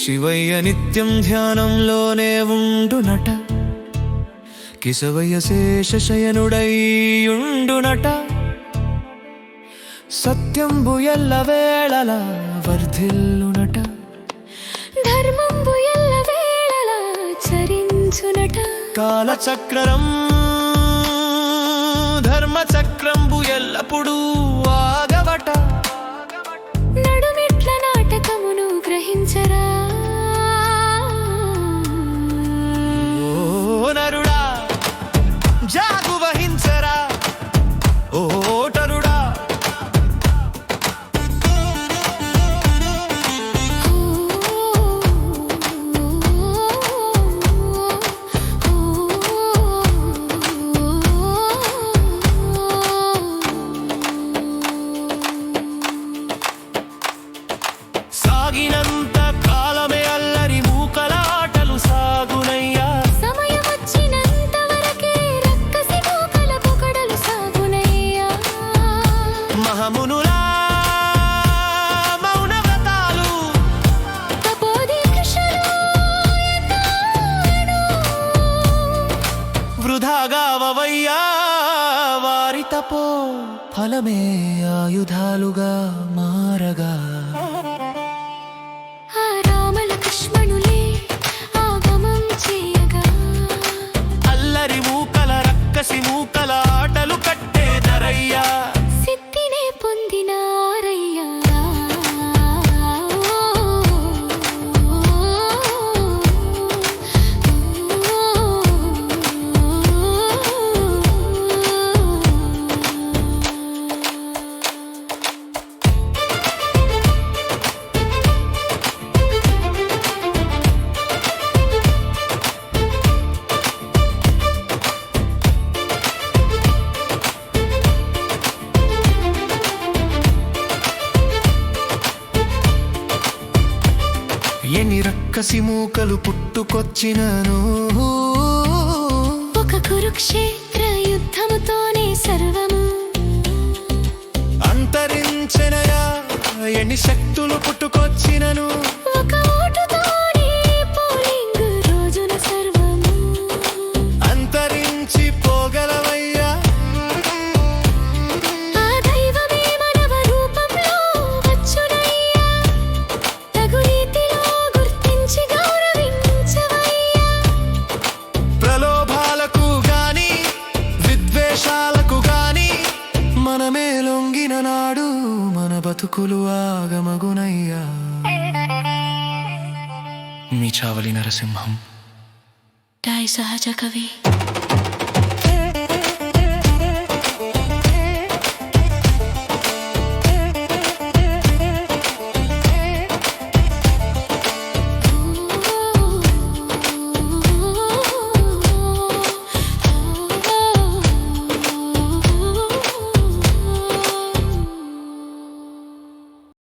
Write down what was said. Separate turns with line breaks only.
శివయ్య నిత్యం ధ్యానంలోనే ఉండునట కిసవయ్య శేషశయనుడై ఉండునట సత్యంబు ఎల్ల వేళల వర్ధిల్లునట
ధర్మంబు ఎల్ల వేళలా చరించునట
కాలచక్రం ధర్మచక్రంబు ఎల్లప్పుడూ సాగినంత కాలమే అల్లరి మూకలాటలు సాగునయ్యా.
సమయం వచ్చినంత వరకే రక్కసి మూకల పొగడలు సాగునయ్యా.
మహమునులా మౌన వ్రతాలు. వృధాగా వవయ్యా వారి తపో ఫలమే ఆయుధాలుగా మారగా. ఎన్ని రక్కసి మూకలు పుట్టుకొచ్చినను?
ఒక కురుక్షేత్ర యుద్ధముతోనే సర్వము.
అంతరించెనయా ఎన్ని శక్తులు పుట్టుకొచ్చినను?
ఒక ఓటుతోనే
బతుకులు ఆగమగునయ్యా. మీ చావలి నరసింహం.
డాయ్ సహజ కవి.